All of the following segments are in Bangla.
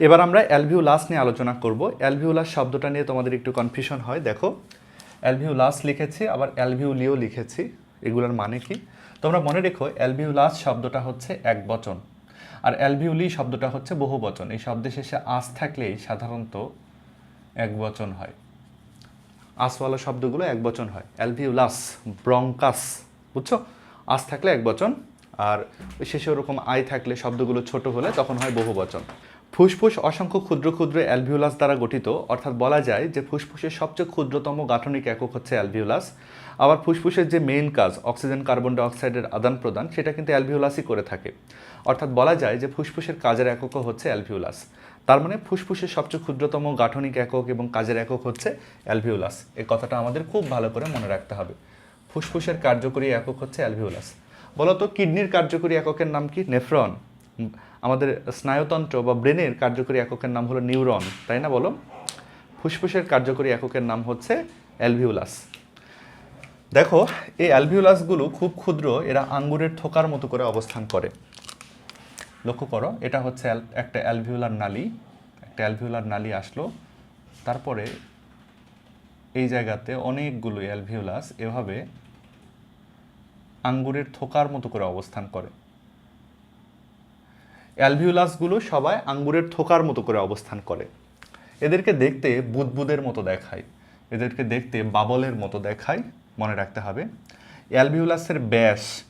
এবার আমরা অ্যালভিউলাস নিয়ে আলোচনা করব। অ্যালভিউলাস শব্দটা নিয়ে তোমাদের একটু কনফিউশন হয়, দেখো। অ্যালভিউলাস লিখেছি, আবার অ্যালভিউলিও লিখেছি। এগুলোর মানে কি? তোমরা মনে রেখো, অ্যালভিউলাস শব্দটা হচ্ছে এক বচন, আর অ্যালভিউলি শব্দটা হচ্ছে বহু বচন। এই শব্দের শেষে আস থাকলেই সাধারণত এক বচন হয়। আসওয়ালা শব্দগুলো এক বচন হয়। অ্যালভিউলাস, ব্রঙ্কাস, বুঝছ? আস থাকলে এক বচন, আর শেষে ওরকম আয় থাকলে শব্দগুলো ছোট হলে তখন হয় বহু বচন। ফুসফুস অসংখ্য ক্ষুদ্র ক্ষুদ্র অ্যালভিউলাস দ্বারা গঠিত, অর্থাৎ বলা যায় যে ফুসফুসের সবচেয়ে ক্ষুদ্রতম গাঠনিক একক হচ্ছে অ্যালভিউলাস আবার ফুসফুসের যে মেইন কাজ অক্সিজেন কার্বন ডাইঅক্সাইডের আদান প্রদান, সেটা কিন্তু অ্যালভিউলাসই করে থাকে। অর্থাৎ বলা যায় যে ফুসফুসের কাজের এককও হচ্ছে অ্যালভিউলাস তার মানে ফুসফুসের সবচেয়ে ক্ষুদ্রতম গাঠনিক একক এবং কাজের একক হচ্ছে অ্যালভিউলাস এই কথাটা আমাদের খুব ভালো করে মনে রাখতে হবে। ফুসফুসের কার্যকরী একক হচ্ছে অ্যালভিউলাস বলতো কিডনির কার্যকরী এককের নাম কি? নেফ্রন। আমাদের স্নায়ুতন্ত্র বা ব্রেনের কার্যকরী এককের নাম হলো নিউরন, তাই না বলো? ফুসফুসের কার্যকরী এককের নাম হচ্ছে অ্যালভিউলাস। দেখো, এই অ্যালভিউলাসগুলো খুব ক্ষুদ্র, এরা আঙ্গুরের থোকার মতো করে অবস্থান করে। লক্ষ্য করো, এটা হচ্ছে একটা অ্যালভিউলার নালি। একটা অ্যালভিউলার নালি আসলো। তারপরে এই জায়গাতে অনেকগুলো অ্যালভিউলাস এভাবে আঙ্গুরের থোকার মতো করে অবস্থান করে। অ্যালভিউলাসগুলো সবাই আঙ্গুরের থোকার মতো করে অবস্থান করে। এদেরকে দেখতে বুদবুদের মতো দেখায়। এদেরকে দেখতে বাবলের মতো দেখায়, মনে রাখতে হবে। অ্যালভিউলাসের ব্যাস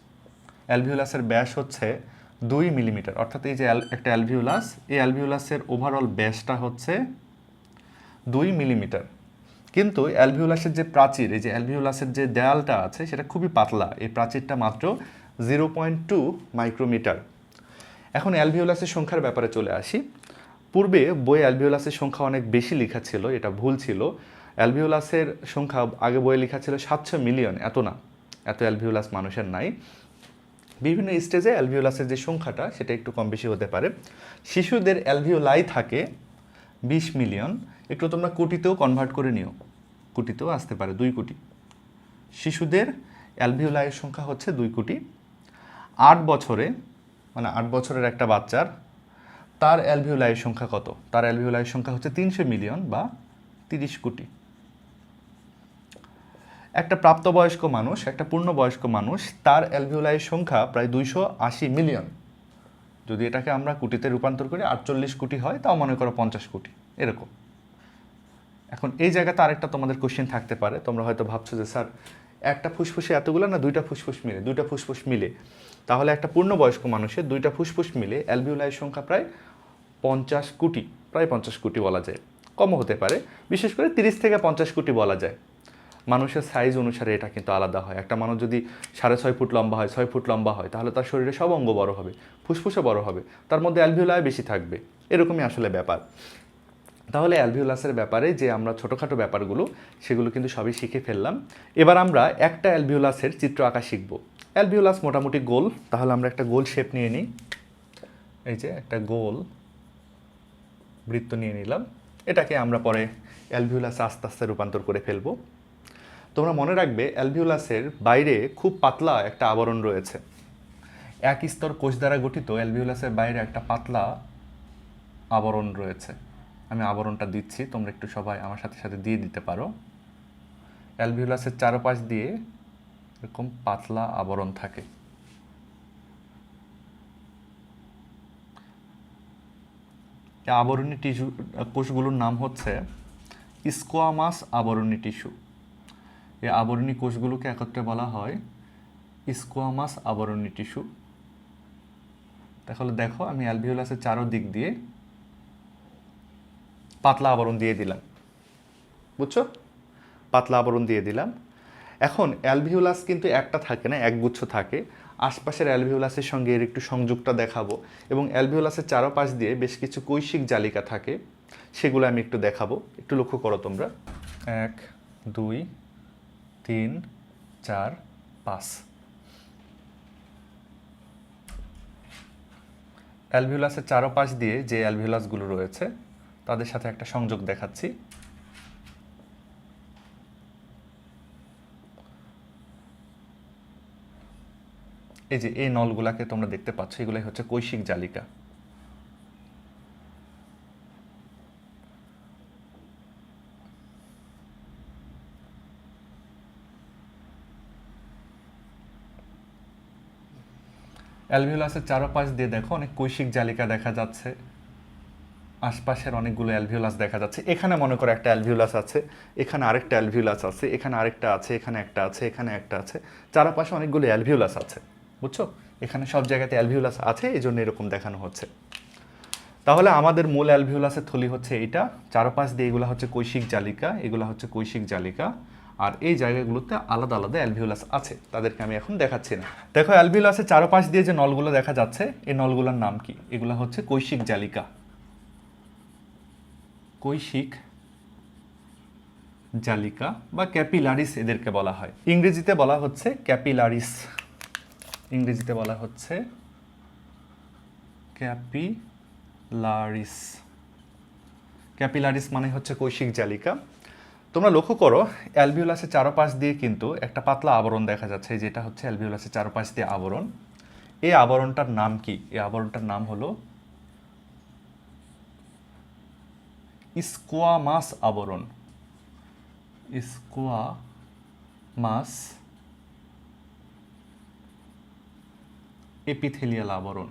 অ্যালভিউলাসের ব্যাস হচ্ছে দুই মিলিমিটার। অর্থাৎ এই যে একটা অ্যালভিউলাস, এই অ্যালভিউলাসের ওভারঅল ব্যাসটা হচ্ছে দুই মিলিমিটার। কিন্তু অ্যালভিউলাসের যে প্রাচীর, এই যে অ্যালভিউলাসের যে দেয়ালটা আছে, সেটা খুবই পাতলা। এই প্রাচীরটা মাত্র জিরো পয়েন্ট টু মাইক্রোমিটার। এখন অ্যালভিওলাসের সংখ্যার ব্যাপারে চলে আসি। পূর্বে বই অ্যালভিউলাসের সংখ্যা অনেক বেশি লেখা ছিল, এটা ভুল ছিল। অ্যালভিউলাসের সংখ্যা আগে বইয়ে লেখা ছিল সাতশো মিলিয়ন, এত না, এত অ্যালভিউলাস মানুষের নাই। বিভিন্ন স্টেজে অ্যালভিউলাসের যে সংখ্যাটা, সেটা একটু কম বেশি হতে পারে। শিশুদের অ্যালভিওলাই থাকে বিশ মিলিয়ন, একটু তোমরা কোটিতেও কনভার্ট করে নিও। কোটিতেও আসতে পারে, দুই কোটি। শিশুদের অ্যালভিউলাইয়ের সংখ্যা হচ্ছে দুই কোটি। আট বছরে মানে আট বছরের একটা বাচ্চার, তার অ্যালভিউলাইয়ের সংখ্যা কত? তার অ্যালভিউলাইয়ের সংখ্যা হচ্ছে তিনশো মিলিয়ন বা তিরিশ কোটি। একটা প্রাপ্তবয়স্ক মানুষ, একটা পূর্ণবয়স্ক মানুষ, তার অ্যালভিউলাইয়ের সংখ্যা প্রায় দুইশো আশি মিলিয়ন। যদি এটাকে আমরা কোটিতে রূপান্তর করি, আটচল্লিশ কোটি হয়, তাও মনে করো পঞ্চাশ কোটি, এরকম। এখন এই জায়গাতে আরেকটা তোমাদের কোশ্চেন থাকতে পারে। তোমরা হয়তো ভাবছ যে, স্যার, একটা ফুসফুসে এতগুলো না দুইটা ফুসফুস মিলে? দুইটা ফুসফুস মিলে। তাহলে একটা পূর্ণবয়স্ক মানুষের দুইটা ফুসফুস মিলে অ্যালভিউলাইয়ের সংখ্যা প্রায় পঞ্চাশ কোটি, প্রায় পঞ্চাশ কোটি বলা যায়। কমও হতে পারে, বিশেষ করে তিরিশ থেকে পঞ্চাশ কোটি বলা যায়। মানুষের সাইজ অনুসারে এটা কিন্তু আলাদা হয়। একটা মানুষ যদি সাড়ে ছয় ফুট লম্বা হয়, ছয় ফুট লম্বা হয়, তাহলে তার শরীরে সব অঙ্গ বড় হবে ফুসফুসে বড় হবে। তার মধ্যে অ্যালভিউলায় বেশি থাকবে। এরকমই আসলে ব্যাপার। তাহলে অ্যালভিউলাসের ব্যাপারে যে আমরা ছোটোখাটো ব্যাপারগুলো, সেগুলো কিন্তু সবই শিখে ফেললাম। এবার আমরা একটা অ্যালভিউলাসের চিত্র আঁকা শিখব। অ্যালভিউলাস মোটামুটি গোল। তাহলে আমরা একটা গোল শেপ নিয়ে নিই। এই যে একটা গোল বৃত্ত নিয়ে নিলাম। এটাকে আমরা পরে অ্যালভিউলাসে আস্তে আস্তে রূপান্তর করে ফেলব। তোমরা মনে রাখবে অ্যালভিউলাসের বাইরে খুব পাতলা একটা আবরণ রয়েছে। এক স্তর কোষ দ্বারা গঠিত অ্যালভিউলাসের বাইরে একটা পাতলা আবরণ রয়েছে। আমি আবরণটা দিচ্ছি, তোমরা একটু সবাই আমার সাথে সাথে দিয়ে দিতে পারো। অ্যালভিউলাসের চারপাশ দিয়ে এরকম পাতলা আবরণ থাকে। আবরণী টিস্যু, কোষগুলোর নাম হচ্ছে স্কোয়ামাস আবরণী টিস্যু। এই আবরণী কোষগুলোকে একত্রে বলা হয় স্কোয়ামাস আবরণী টিস্যু। তাহলে দেখো, আমি অ্যালভিউলাসের চারো দিক দিয়ে পাতলা আবরণ দিয়ে দিলাম। বুঝছ? পাতলা আবরণ দিয়ে দিলাম। এখন অ্যালভিউলাস কিন্তু একটা থাকে না, একগুচ্ছ থাকে। আশপাশের অ্যালভিউলাসের সঙ্গে এর একটু সংযোগটা দেখাবো। এবং অ্যালভিউলাসের চারপাশ দিয়ে বেশ কিছু কৈশিক জালিকা থাকে, সেগুলো আমি একটু দেখাবো। একটু লক্ষ্য করো তোমরা। এক, দুই, তিন, চার, পাঁচ। অ্যালভিউলাসের চারপাশ দিয়ে যে অ্যালভিউলাসগুলো রয়েছে, তাদের সাথে একটা সংযোগ দেখাচ্ছি। এই যে এই নলগুলাকে তোমরা দেখতে পাচ্ছ, এগুলাই হচ্ছে কৈশিক জালিকা। অ্যালভিওলাসের চারোপাশ দিয়ে দেখো, অনেক কৈশিক জালিকা দেখা যাচ্ছে। আশপাশের অনেকগুলো অ্যালভিওলাস দেখা যাচ্ছে। এখানে মনে করো একটা অ্যালভিওলাস আছে, এখানে আরেকটা অ্যালভিওলাস আছে, এখানে আরেকটা আছে, এখানে একটা আছে, এখানে একটা আছে। চারপাশে অনেকগুলো অ্যালভিওলাস আছে। বুঝছ? এখানে সব জায়গাতে অ্যালভিওলাস আছে এই জন্য এরকম দেখানো হচ্ছে। তাহলে আমাদের মূল অ্যালভিওলাসের থলি হচ্ছে এইটা, চারপাশ দিয়ে এগুলো হচ্ছে কৈশিক জালিকা, এগুলো হচ্ছে কৈশিক জালিকা, আর এই জায়গাগুলোতে আলাদা আলাদা অ্যালভিওলাস আছে, তাদেরকে আমি এখন দেখাচ্ছি না। দেখো অ্যালভিওলাসের চারপাশ দিয়ে যে নলগুলো দেখা যাচ্ছে, এই নলগুলোর নাম কি? এগুলো হচ্ছে কৈশিক জালিকা। কৈশিক জালিকা বা ক্যাপিলারিস এদেরকে বলা হয়। ইংরেজিতে বলা হচ্ছে ক্যাপিলারিস। ইংরেজিতে বলা হচ্ছে ক্যাপিলারিস। ক্যাপিলারিস মানে হচ্ছে কৈশিক জালিকা। তোমরা লক্ষ্য করো, অ্যালভিওলাসের চারপাশ দিয়ে কিন্তু একটা পাতলা আবরণ দেখা যাচ্ছে যেটা হচ্ছে অ্যালভিওলাসের চারপাশ দিয়ে আবরণ। এই আবরণটার নাম কি? এই আবরণটার নাম হলো স্কোয়ামাস আবরণ। স্কোয়ামাস এপিথেলিয়াল আবরণ।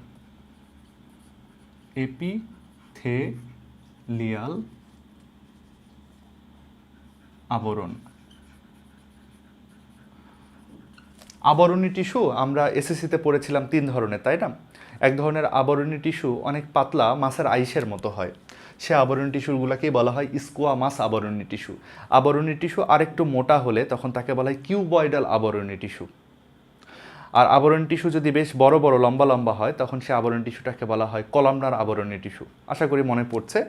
এপিথেলিয়াল আবরণ। আবরণী টিস্যু আমরা এসএসসিতে পড়েছিলাম তিন ধরনের, তাই না? এক ধরনের আবরণী টিস্যু অনেক পাতলা মাছের আইসের মতো হয়। সে আবরণী টিস্যুগুলোকেই বলা হয় স্কোয়া মাছ আবরণী টিস্যু। আবরণী টিস্যু আরেকটু মোটা হলে তখন তাকে বলা হয় কিউবয়েডাল আবরণী টিস্যু। আর আবরণ টিস্যু যদি বেশ বড় বড়, লম্বা লম্বা হয়, তখন সে আবরণ টিস্যুটাকে বলা হয় কলামনার আবরণী টিস্যু। আশা করি মনে পড়ছে।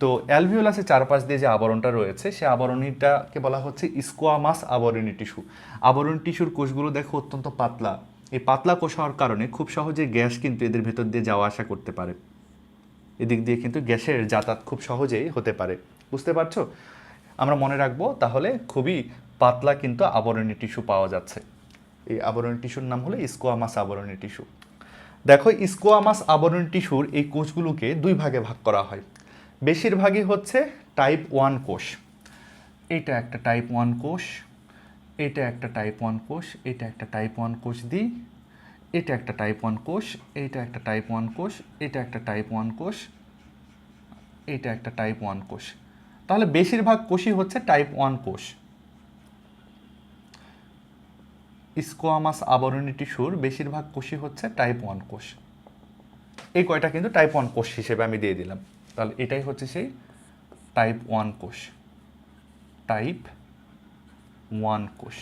তো অ্যালভিওলাসের চারপাশ দিয়ে যে আবরণটা রয়েছে, সে আবরণীটাকে বলা হচ্ছে স্কোয়ামাস আবরণী টিস্যু। আবরণ টিস্যুর কোষগুলো দেখো অত্যন্ত পাতলা। এই পাতলা কোষ হওয়ার কারণে খুব সহজে গ্যাস কিন্তু এদের ভেতর দিয়ে যাওয়া আসা করতে পারে। এদিক দিয়ে কিন্তু গ্যাসের যাতায়াত খুব সহজেই হতে পারে। বুঝতে পারছ? আমরা মনে রাখব, তাহলে খুবই পাতলা কিন্তু আবরণী টিস্যু পাওয়া যাচ্ছে। এই আবরণী টিস্যুর নাম হলো স্কোয়ামাস আবরণী টিস্যু। দেখো, স্কোয়ামাস আবরণী টিস্যুর এই কোষগুলোকে দুই ভাগে ভাগ করা হয়। বেশিরভাগই হচ্ছে টাইপ ওয়ান কোষ। এটা একটা টাইপ ওয়ান কোষ, এটা একটা টাইপ ওয়ান কোষ, এটা একটা টাইপ ওয়ান কোষ দিই এটা একটা টাইপ ওয়ান কোষ, এটা একটা টাইপ ওয়ান কোষ, এটা একটা টাইপ ওয়ান কোষ, এটা একটা টাইপ ওয়ান কোষ। তাহলে বেশিরভাগ কোষই হচ্ছে টাইপ ওয়ান কোষ। স্কোয়ামাস আবরণী টিস্যুর বেশিরভাগ কোষই হচ্ছে টাইপ ওয়ান কোষ। এই কয়টা কিন্তু টাইপ ওয়ান কোষ হিসেবে আমি দিয়ে দিলাম। তাহলে এটাই হচ্ছে সেই টাইপ ওয়ান কোষ। টাইপ ওয়ান কোষ।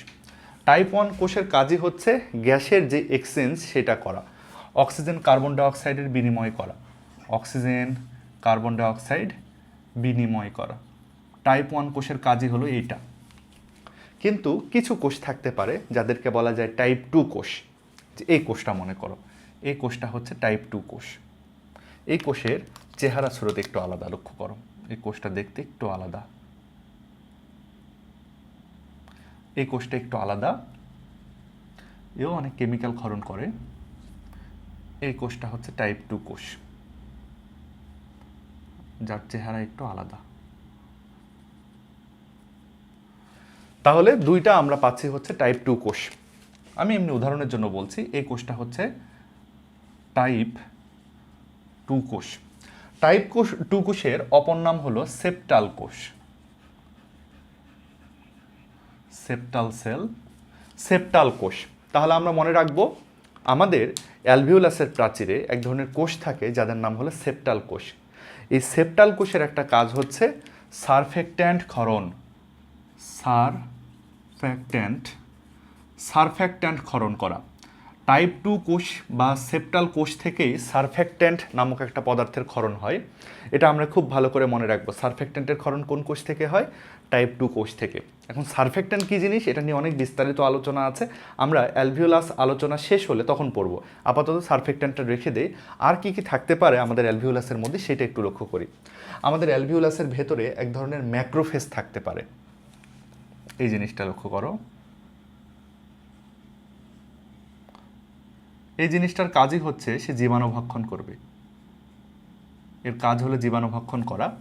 টাইপ ওয়ান কোষের কাজই হচ্ছে গ্যাসের যে এক্সচেঞ্জ সেটা করা অক্সিজেন কার্বন ডাইঅক্সাইডের বিনিময় করা অক্সিজেন কার্বন ডাইঅক্সাইড বিনিময় করা। টাইপ ওয়ান কোষের কাজই হলো এইটা। কিন্তু কিছু কোষ থাকতে পারে যাদেরকে বলা যায় টাইপ টু কোষ। যে এই কোষটা মনে করো, এই কোষটা হচ্ছে টাইপ টু কোষ। এই কোষের চেহারা স্রোত একটু আলাদা, লক্ষ্য করো। এই কোষটা দেখতে একটু আলাদা। এই কোষটা একটু আলাদা। এও অনেক কেমিক্যাল ক্ষরণ করে। এই কোষটা হচ্ছে টাইপ টু কোষ। যার চেহারা একটু আলাদা। তাহলে দুইটা আমরা পাচ্ছি হচ্ছে টাইপ টু কোষ। আমি এমনি উদাহরণের জন্য বলছি, এই কোষটা হচ্ছে টাইপ টু কোষ। টাইপ কোষ টু কোষের অপর নাম হলো সেপ্টাল কোষ। সেপ্টাল সেল সেপ্টাল কোষ। তাহলে আমরা মনে রাখব, আমাদের অ্যালভিওলাসের প্রাচীরে এক ধরনের কোষ থাকে, যাদের নাম হলো সেপ্টাল কোষ। এই সেপ্টাল কোষের একটা কাজ হচ্ছে সারফেক্ট্যান্ট ক্ষরণ। সারফ্যাক্ট্যান্ট সারফ্যাক্ট্যান্ট ক্ষরণ করা। টাইপ টু কোষ বা সেপ্টাল কোষ থেকেই সারফ্যাক্ট্যান্ট নামক একটা পদার্থের ক্ষরণ হয়। এটা আমরা খুব ভালো করে মনে রাখব। সারফ্যাক্ট্যান্টের ক্ষরণ কোন কোষ থেকে হয়? টাইপ টু কোষ থেকে। এখন সারফ্যাক্ট্যান্ট কী জিনিস? এটা নিয়ে অনেক বিস্তারিত আলোচনা আছে। আমরা অ্যালভিওলাস আলোচনা শেষ হলে তখন পড়ব। আপাতত সারফ্যাক্ট্যান্টটা রেখে দেই। আর কি কি থাকতে পারে আমাদের অ্যালভিওলাসের মধ্যে সেটা একটু লক্ষ্য করি। আমাদের অ্যালভিওলাসের ভেতরে এক ধরনের ম্যাক্রোফেস থাকতে পারে। এই জিনিসটা লক্ষ্য করো। এই জিনিসটার কাজই হচ্ছে সে জীবাণু ভক্ষণ করবে। এর কাজ হলো জীবাণু ভক্ষণ করা।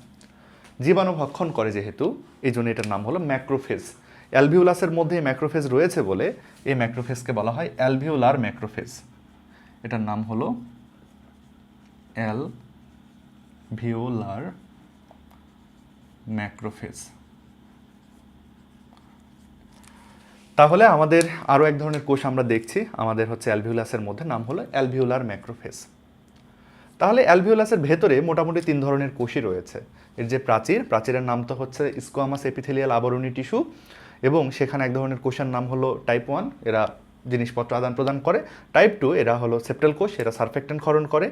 জীবাণু ভক্ষণ করে যেহেতু, এই জন্য এটার নাম হলো ম্যাক্রোফেজ। অ্যালভিউলাসের মধ্যে ম্যাক্রোফেজ রয়েছে বলে এই ম্যাক্রোফেজকে বলা হয় অ্যালভিউলার ম্যাক্রোফেজ। এটার নাম হলো অ্যাল ভিওলার ম্যাক্রোফেজ। তাহলে আমাদের আরও এক ধরনের কোষ আমরা দেখছি, আমাদের হচ্ছে অ্যালভিউলাসের মধ্যে, নাম হলো অ্যালভিউলার ম্যাক্রোফেস। তাহলে অ্যালভিউলাসের ভেতরে মোটামুটি তিন ধরনের কোষই রয়েছে। এর যে প্রাচীর, প্রাচীরের নাম তো হচ্ছে স্কোয়ামাস এপিথেলিয়াল আবরণী টিস্যু এবং সেখানে এক ধরনের কোষের নাম হলো টাইপ ওয়ান, এরা জিনিসপত্র আদান প্রদান করে। টাইপ টু, এরা হলো সেপ্টাল কোষ, এরা সারফেক্টেন্ট ক্ষরণ করে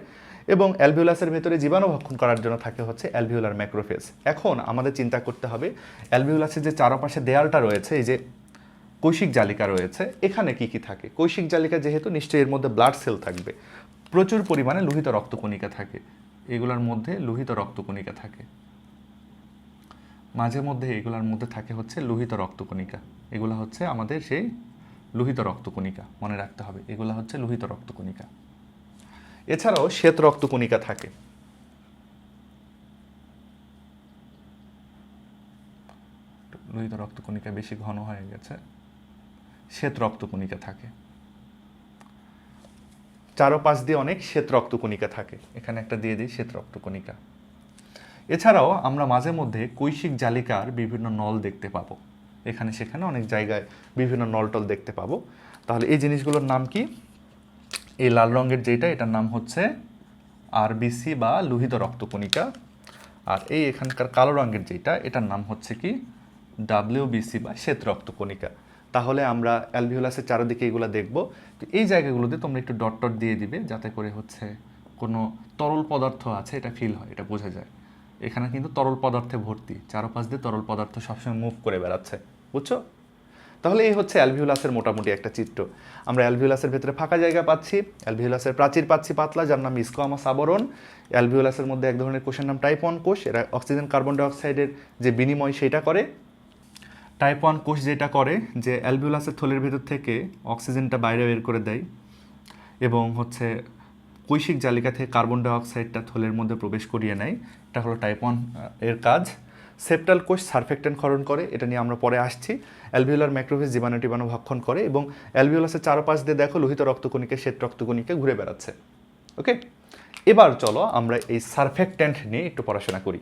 এবং অ্যালভিউলাসের ভেতরে জীবাণু ভক্ষণ করার জন্য থাকে হচ্ছে অ্যালভিউলার ম্যাক্রোফেস। এখন আমাদের চিন্তা করতে হবে, অ্যালভিউলাসের যে চারপাশে দেয়ালটা রয়েছে, এই যে কৈশিক জালিকা রয়েছে। এখানে কি কি থাকে? কৈশিক জালিকা যেহেতু নিশ্চয়ই এর মধ্যে ব্লাড সেল থাকবে। প্রচুর পরিমাণে লোহিত রক্তকণিকা থাকে। এগুলোর মধ্যে লোহিত রক্তকণিকা থাকে। মাঝে মধ্যে এগুলোর মধ্যে থাকে হচ্ছে লোহিত রক্তকণিকা। এগুলো হচ্ছে আমাদের সেই লোহিত রক্তকণিকা। মনে রাখতে হবে, এগুলো হচ্ছে লোহিত রক্তকণিকা। এছাড়াও শ্বেত রক্তকণিকা থাকে। লোহিত রক্তকণিকা বেশি ঘন হয়ে গেছে। শ্বেত রক্তকণিকা থাকে। চারোপাশ দিয়ে অনেক শ্বেত রক্তকণিকা থাকে। এখানে একটা দিয়ে দিই, শ্বেত রক্তকণিকা। এছাড়াও আমরা মাঝে মধ্যে কৈশিক জালিকার বিভিন্ন নল দেখতে পাবো। এখানে সেখানে অনেক জায়গায় বিভিন্ন নলটল দেখতে পাবো। তাহলে এই জিনিসগুলোর নাম কি? এই লাল রঙের যেটা এটার নাম হচ্ছে আরবিসি বা লোহিত রক্তকণিকা। আর এই এখানকার কালো রঙের যেটা এটার নাম হচ্ছে কি? ডাব্লিউবিসি বা শ্বেত রক্তকণিকা। তাহলে আমরা অ্যালভিওলাসের চারিদিকে এগুলো দেখব। তো এই জায়গাগুলোতে তোমরা একটু ডট ডট দিয়ে দিবে যাতে করে হচ্ছে কোনো তরল পদার্থ আছে, এটা ফিল হয়, এটা বোঝা যায়। এখানে কিন্তু তরল পদার্থে ভর্তি, চারপাশ দিয়ে তরল পদার্থ সবসময় মুভ করে বেড়াচ্ছে, বুঝছ? তাহলে এই হচ্ছে অ্যালভিউলাসের মোটামুটি একটা চিত্র। আমরা অ্যালভিউলাসের ভেতরে ফাঁকা জায়গা পাচ্ছি অ্যালভিউলাসের প্রাচীর পাচ্ছি পাতলা, যার নাম ইস্কোয়ামাস সাবরণ অ্যালভিউলাসের মধ্যে এক ধরনের কোষের নাম টাইপ ওয়ান কোষ, এরা অক্সিজেন কার্বন ডাইঅক্সাইডের যে বিনিময় সেটা করে। টাইপ ওয়ান কোষ যেটা করে যে অ্যালভিউলাসের থলের ভেতর থেকে অক্সিজেনটা বাইরে বের করে দেয় এবং হচ্ছে কৈশিক জালিকা থেকে কার্বন ডাইঅক্সাইডটা থলের মধ্যে প্রবেশ করিয়ে নেয়। এটা হলো টাইপ ওয়ানের কাজ। সেপ্টাল কোষ সারফেক্টেন্ট ক্ষরণ করে, এটা নিয়ে আমরা পরে আসছি। অ্যালভিউলার ম্যাক্রোভিস জীবাণু টিবাণু ভক্ষণ করে এবং অ্যালভিউলাসের চারপাশ দিয়ে দেখো লোহিত রক্তকণিকা, শ্বেত রক্তকণিকা ঘুরে বেড়াচ্ছে। ওকে এবার চলো আমরা এই সারফেক্ট্যান্ট নিয়ে একটু পড়াশোনা করি।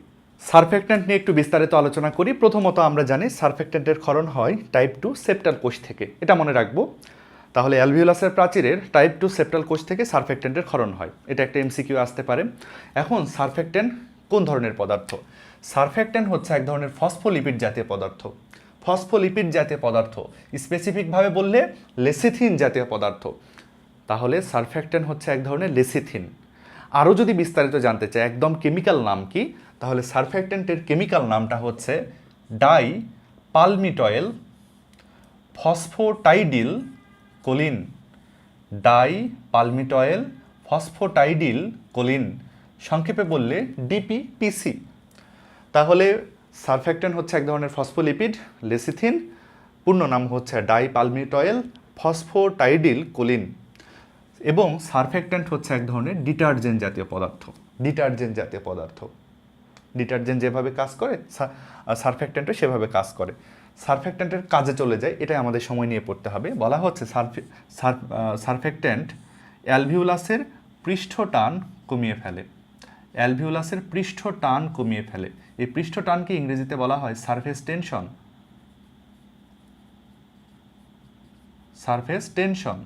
সারফেক্ট্যান্ট নিয়ে একটু বিস্তারিত আলোচনা করি। প্রথমত আমরা জানি সারফেক্ট্যান্টের ক্ষরণ হয় টাইপ টু সেপ্টাল কোষ থেকে। এটা মনে রাখব। তাহলে অ্যালভিউলাসের প্রাচীরের টাইপ টু সেপ্টাল কোষ থেকে সারফেক্ট্যান্টের ক্ষরণ হয়। এটা একটা এমসিকিউ আসতে পারে। এখন সারফেক্ট্যান্ট কোন ধরনের পদার্থ? সারফেক্ট্যান্ট হচ্ছে এক ধরনের ফসফোলিপিড জাতীয় পদার্থ। ফসফোলিপিড জাতীয় পদার্থ স্পেসিফিকভাবে বললে লেসিথিন জাতীয় পদার্থ। তাহলে সারফেক্ট্যান্ট হচ্ছে এক ধরনের লেসিথিন। আরও যদি বিস্তারিত জানতে চাই, একদম কেমিক্যাল নাম কি? তাহলে সারফেক্ট্যান্টের কেমিক্যাল নামটা হচ্ছে di palmitoyl phosphatidyl choline. Di palmitoyl phosphatidyl choline. সংক্ষেপে বললে ডিপিপিসি। তাহলে সারফেক্ট্যান্ট হচ্ছে এক ধরনের ফসফোলিপিড, লেসিথিন। পূর্ণ নাম হচ্ছে ডাই পালমিটয়েল ফসফোটাইডিল কোলিন। এবং সারফেক্ট্যান্ট হচ্ছে এক ধরনের ডিটারজেন্ট জাতীয় পদার্থ। ডিটারজেন্ট জাতীয় পদার্থ। ডিটারজেন্ট যেভাবে কাজ করে সারফেক্ট্যান্টও সেভাবে কাজ করে। সারফেক্ট্যান্টের কাজে চলে যায়, এটাই আমাদের সময় নিয়ে পড়তে হবে। বলা হচ্ছে সারফে সারফেক্ট্যান্ট অ্যালভিউলাসের পৃষ্ঠ টান কমিয়ে ফেলে। অ্যালভিউলাসের পৃষ্ঠ টান কমিয়ে ফেলে। এই পৃষ্ঠ টানকে ইংরেজিতে বলা হয় surface tension. Surface tension.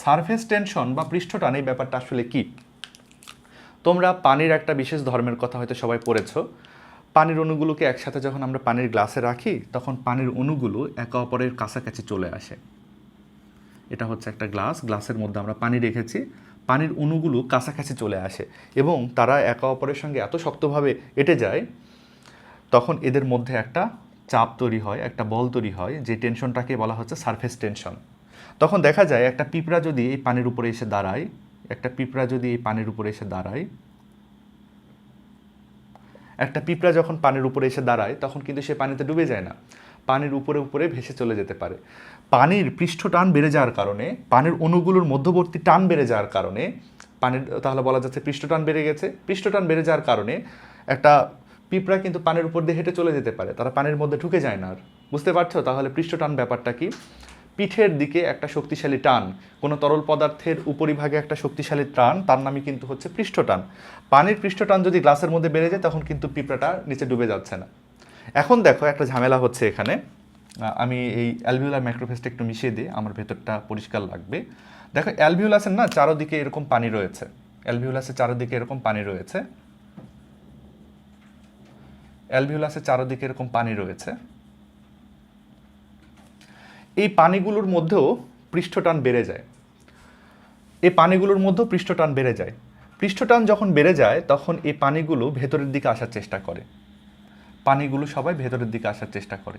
Surface tension বা পৃষ্ঠ টান, এই ব্যাপারটা আসলে কি? তোমরা পানির একটা বিশেষ ধর্মের কথা হয়তো সবাই পড়েছো। পানির অণুগুলোকে একসাথে যখন আমরা পানির গ্লাসে রাখি, তখন পানির অণুগুলো একে অপরের কাছাকাছি চলে আসে। এটা হচ্ছে একটা গ্লাস, গ্লাসের মধ্যে আমরা পানি রেখেছি। পানির অণুগুলো কাছাকাছি চলে আসে এবং তারা একে অপরের সঙ্গে এত শক্তভাবে এঁটে যায়, তখন এদের মধ্যে একটা চাপ তৈরি হয়, একটা বল তৈরি হয়, যে টেনশনটাকে বলা হচ্ছে সারফেস টেনশন। তখন দেখা যায় একটা পিঁপড়া যদি এই পানির উপরে এসে দাঁড়ায় একটা পিঁপড়া যদি এই পানির উপরে এসে দাঁড়ায়, একটা পিঁপড়া যখন পানির উপরে এসে দাঁড়ায়, তখন কিন্তু সে পানিতে ডুবে যায় না। পানির উপরে উপরে ভেসে চলে যেতে পারে। পানির পৃষ্ঠ টান বেড়ে যাওয়ার কারণে, পানির অণুগুলোর মধ্যবর্তী টান বেড়ে যাওয়ার কারণে, পানির, তাহলে বলা যাচ্ছে পৃষ্ঠ টান বেড়ে গেছে। পৃষ্ঠ টান বেড়ে যাওয়ার কারণে একটা পিঁপড়া কিন্তু পানির উপর দিয়ে হেঁটে চলে যেতে পারে। তারা পানির মধ্যে ঢুকে যায় না আর। বুঝতে পারছ? তাহলে পৃষ্ঠটান ব্যাপারটা কি? পিঠের দিকে একটা শক্তিশালী টান, কোনো তরল পদার্থের উপরিভাগে একটা শক্তিশালী টান তার নামই কিন্তু হচ্ছে পৃষ্ঠটান। পানির পৃষ্ঠটান যদি গ্লাসের মধ্যে বেড়ে যায়, তখন কিন্তু পিঁপড়াটা নিচে ডুবে যাচ্ছে না। এখন দেখো, একটা ঝামেলা হচ্ছে এখানে। আমি এই অ্যালভিউলার ম্যাক্রোফেসটা একটু মিশিয়ে দিই, আমার ভেতরটা পরিষ্কার লাগবে। দেখো, অ্যালভিউলাসের না চারোদিকে এরকম পানি রয়েছে। অ্যালভিউলাসের চারোদিকে এরকম পানি রয়েছে। অ্যালভিউলাসের চারোদিকে এরকম পানি রয়েছে। এই পানিগুলোর মধ্যেও পৃষ্ঠটান বেড়ে যায়। এই পানিগুলোর মধ্যেও পৃষ্ঠটান বেড়ে যায়। পৃষ্ঠটান যখন বেড়ে যায়, তখন এই পানিগুলো ভেতরের দিকে আসার চেষ্টা করে। পানিগুলো সবাই ভেতরের দিকে আসার চেষ্টা করে।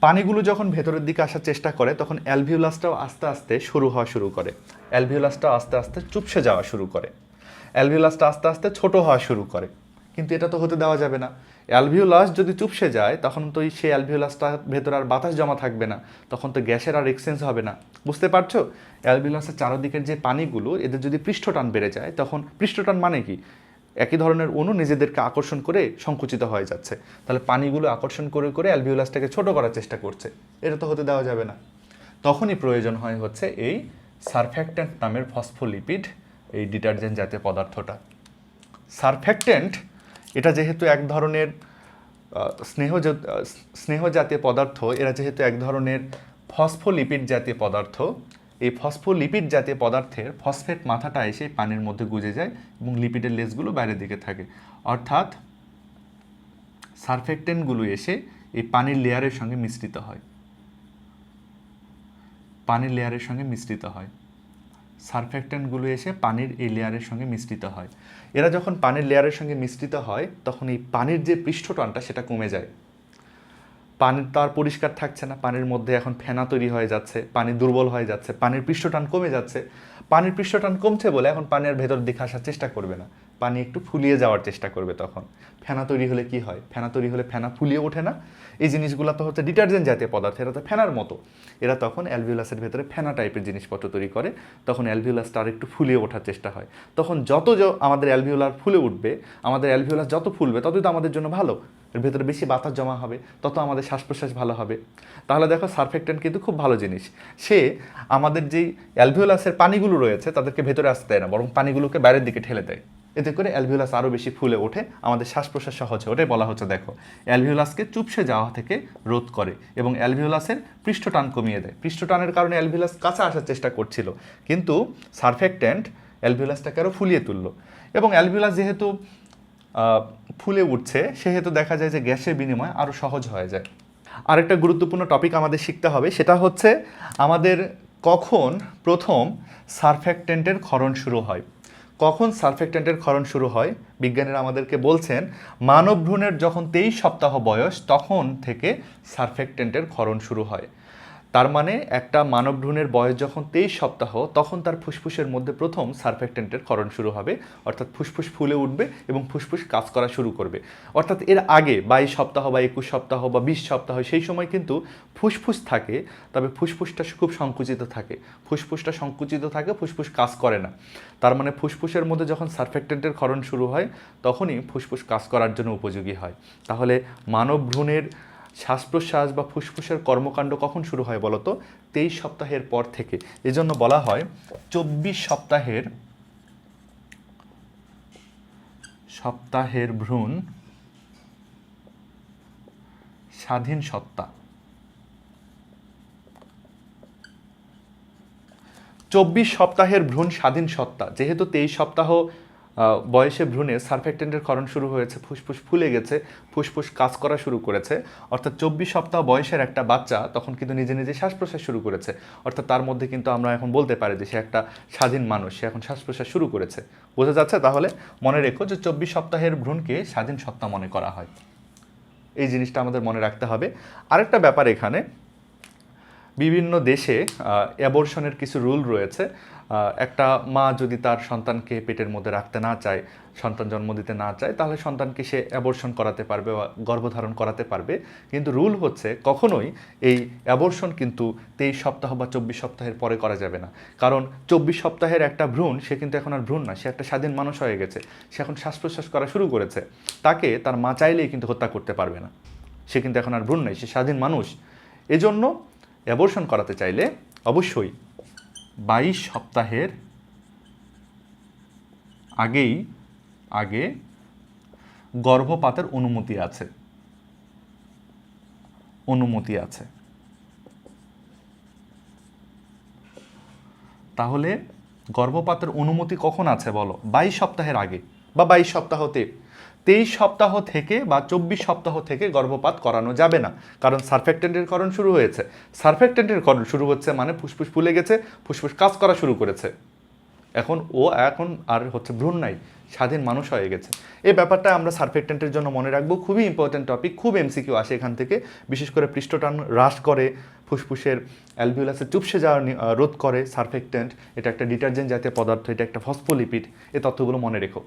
পানিগুলো যখন ভেতরের দিকে আসার চেষ্টা করে, তখন অ্যালভিউলাসটাও আস্তে আস্তে শুরু হওয়া শুরু করে। অ্যালভিউলাসটাও আস্তে আস্তে চুপসে যাওয়া শুরু করে। অ্যালভিউলাসটা আস্তে আস্তে ছোট হওয়া শুরু করে। কিন্তু এটা তো হতে দেওয়া যাবে না। অ্যালভিউলাস যদি চুপসে যায়, তখন তো সেই অ্যালভিউলাসটা ভেতরে আর বাতাস জমা থাকবে না। তখন তো গ্যাসের আর এক্সচেঞ্জ হবে না। বুঝতে পারছ? অ্যালভিউলাসের চারদিকের যে পানিগুলো, এদের যদি পৃষ্ঠটান বেড়ে যায়, তখন পৃষ্ঠটান মানে কি? একই ধরনের অণু নিজেদেরকে আকর্ষণ করে সংকুচিত হয়ে যাচ্ছে। তাহলে পানিগুলো আকর্ষণ করে করে অ্যালভিউলাসটাকে ছোট করার চেষ্টা করছে। এটা তো হতে দেওয়া যাবে না। তখনই প্রয়োজন হয় হচ্ছে এই সারফ্যাক্ট্যান্ট নামের ফসফোলিপিড এই ডিটারজেন্ট জাতীয় পদার্থটা। সারফ্যাক্ট্যান্ট এটা যেহেতু এক ধরনের স্নেহ স্নেহ জাতীয় পদার্থ, এরা যেহেতু এক ধরনের ফসফোলিপিড জাতীয় পদার্থ, এই ফসফোলিপিড জাতীয় পদার্থের ফসফেট মাথাটা এসে পানির মধ্যে গুজে যায় এবং লিপিডের লেসগুলো বাইরের দিকে থাকে। অর্থাৎ সারফেক্টেন্টগুলো এসে এই পানির লেয়ারের সঙ্গে মিশ্রিত হয়। পানির লেয়ারের সঙ্গে মিশ্রিত হয়। সারফেক্টেন্টগুলো এসে পানির এই লেয়ারের সঙ্গে মিশ্রিত হয়। এরা যখন পানির লেয়ারের সঙ্গে মিশ্রিত হয়, তখন এই পানির যে পৃষ্ঠটানটা সেটা কমে যায়। পানি তো আর পরিষ্কার থাকছে না, পানির মধ্যে এখন ফেনা তৈরি হয়ে যাচ্ছে, পানি দুর্বল হয়ে যাচ্ছে, পানির পৃষ্ঠটান কমে যাচ্ছে। পানির পৃষ্ঠটান কমছে বলে এখন পানির ভেতর দিকে আসার চেষ্টা করবে না। পানি একটু ফুলিয়ে যাওয়ার চেষ্টা করবে তখন। ফেনা তৈরি হলে কি হয়? ফেনা তৈরি হলে ফেনা ফুলিয়ে ওঠে না। এই জিনিসগুলো তো হচ্ছে ডিটারজেন্ট জাতীয় পদার্থ, এরা তো ফেনার মতো। এরা তখন অ্যালভিউলাসের ভেতরে ফেনা টাইপের জিনিসপত্র তৈরি করে। তখন অ্যালভিউলাসটা আর একটু ফুলিয়ে ওঠার চেষ্টা হয়। তখন যত আমাদের অ্যালভিউলার ফুলে উঠবে, আমাদের অ্যালভিউলাস যত ফুলবে, ততই তো আমাদের জন্য ভালো। এর ভেতরে বেশি বাতাস জমা হবে, তত আমাদের শ্বাস প্রশ্বাস ভালো হবে। তাহলে দেখো সারফেক্টেন্ট কিন্তু খুব ভালো জিনিস। সে আমাদের যেই অ্যালভিওলাসের পানিগুলো রয়েছে, তাদেরকে ভেতরে আসতে দেয় না, বরং পানিগুলোকে বাইরের দিকে ঠেলে দেয়। এতে করে অ্যালভিওলাস আরও বেশি ফুলে ওঠে, আমাদের শ্বাস প্রশ্বাস সহজ ওটাই বলা হচ্ছে, দেখো, অ্যালভিওলাসকে চুপসে যাওয়া থেকে রোধ করে এবং অ্যালভিওলাসের পৃষ্ঠটান কমিয়ে দেয়। পৃষ্ঠটানের কারণে অ্যালভিওলাস কাছে আসার চেষ্টা করছিল, কিন্তু সারফেক্ট্যান্ট অ্যালভিওলাসটাকে আরও ফুলিয়ে তুললো এবং অ্যালভিওলাস যেহেতু ফুলে উঠছে, সেহেতু দেখা যায় যে গ্যাসের বিনিময় আরও সহজ হয়ে যায়। আরেকটা গুরুত্বপূর্ণ টপিক আমাদের শিখতে হবে, সেটা হচ্ছে, আমাদের কখন প্রথম সারফ্যাক্টেন্টের ক্ষরণ শুরু হয়। কখন সারফেক্টেন্টের ক্ষরণ শুরু হয়? বিজ্ঞানীরা আমাদেরকে বলছেন, মানব ভ্রূণের যখন তেইশ সপ্তাহ বয়স, তখন থেকে সারফেক্টেন্টের ক্ষরণ শুরু হয়। তার মানে একটা মানব ভ্রূণের বয়স যখন তেইশ সপ্তাহ, তখন তার ফুসফুসের মধ্যে প্রথম সারফেক্টেন্টের ক্ষরণ শুরু হবে। অর্থাৎ ফুসফুস ফুলে উঠবে এবং ফুসফুস কাজ করা শুরু করবে। অর্থাৎ এর আগে বাইশ সপ্তাহ বা একুশ সপ্তাহ বা বিশ সপ্তাহ, সেই সময় কিন্তু ফুসফুস থাকে, তবে ফুসফুসটা খুব সংকুচিত থাকে। ফুসফুসটা সংকুচিত থাকে, ফুসফুস কাজ করে না। তার মানে ফুসফুসের মধ্যে যখন সারফেক্টেন্টের ক্ষরণ শুরু হয়, তখনই ফুসফুস কাজ করার জন্য উপযোগী হয়। তাহলে মানব ভ্রূণের শ্বাস প্রশ্বাস বা ফুসফুসের কর্মকাণ্ড কখন শুরু হয় বলতো? তেইশ সপ্তাহের পর থেকে। এজন্য বলা হয় চব্বিশ সপ্তাহের সপ্তাহের ভ্রূণ স্বাধীন সত্তা। চব্বিশ সপ্তাহের ভ্রূণ স্বাধীন সত্তা। যেহেতু তেইশ সপ্তাহ বয়সে ভ্রূণে সারফেক্টেন্টের ক্ষরণ শুরু হয়েছে, ফুসফুস ফুলে গেছে, ফুসফুস কাজ করা শুরু করেছে। অর্থাৎ চব্বিশ সপ্তাহ বয়সের একটা বাচ্চা তখন কিন্তু নিজে নিজে শ্বাস প্রশ্বাস শুরু করেছে। অর্থাৎ তার মধ্যে কিন্তু আমরা এখন বলতে পারি যে সে একটা স্বাধীন মানুষ, সে এখন শ্বাস প্রশ্বাস শুরু করেছে। বোঝা যাচ্ছে তাহলে? মনে রেখো যে চব্বিশ সপ্তাহের ভ্রূণকে স্বাধীন সত্তা মনে করা হয়। এই জিনিসটা আমাদের মনে রাখতে হবে। আরেকটা ব্যাপার এখানে, বিভিন্ন দেশে অ্যাবর্শনের কিছু রুল রয়েছে। একটা মা যদি তার সন্তানকে পেটের মধ্যে রাখতে না চায়, সন্তান জন্ম দিতে না চায়, তাহলে সন্তানকে সে অ্যাবর্শন করাতে পারবে বা গর্ভধারণ করাতে পারবে। কিন্তু রুল হচ্ছে কখনোই এই অ্যাবর্শন কিন্তু তেইশ সপ্তাহ বা চব্বিশ সপ্তাহের পরে করা যাবে না। কারণ চব্বিশ সপ্তাহের একটা ভ্রূণ, সে কিন্তু এখন আর ভ্রূণ না, সে একটা স্বাধীন মানুষ হয়ে গেছে। সে এখন শ্বাস প্রশ্বাস করা শুরু করেছে। তাকে তার মা চাইলেই কিন্তু হত্যা করতে পারবে না। সে কিন্তু এখন আর ভ্রূণ নেই, সে স্বাধীন মানুষ। এজন্য অ্যাবর্শন করাতে চাইলে অবশ্যই বাইশ সপ্তাহের আগেই, আগে গর্ভপাতের অনুমতি আছে। অনুমতি আছে। তাহলে গর্ভপাতের অনুমতি কখন আছে বলো? বাইশ সপ্তাহের আগে বা বাইশ সপ্তাহতে? তেইশ সপ্তাহ থেকে বা চব্বিশ সপ্তাহ থেকে গর্ভপাত করানো যাবে না। কারণ সারফেক্টেন্টের করণ শুরু হয়েছে। সারফেক্টেন্টের করণ শুরু হচ্ছে মানে ফুসফুস ফুলে গেছে, ফুসফুস কাজ করা শুরু করেছে। এখন ও এখন আর হচ্ছে ভ্রূণ নাই, স্বাধীন মানুষ হয়ে গেছে। এই ব্যাপারটা আমরা সারফেক্টেন্টের জন্য মনে রাখব। খুবই ইম্পর্টেন্ট টপিক খুব এমসিকিউ আসে এখান থেকে। বিশেষ করে পৃষ্ঠটান হ্রাস করে, ফুসফুসের অ্যালভিউলাসে চুপসে যাওয়া রোধ করে সারফেক্টেন্ট এটা একটা ডিটারজেন্ট জাতীয় পদার্থ, এটা একটা ফসফোলিপিড এই তথ্যগুলো মনে রেখো।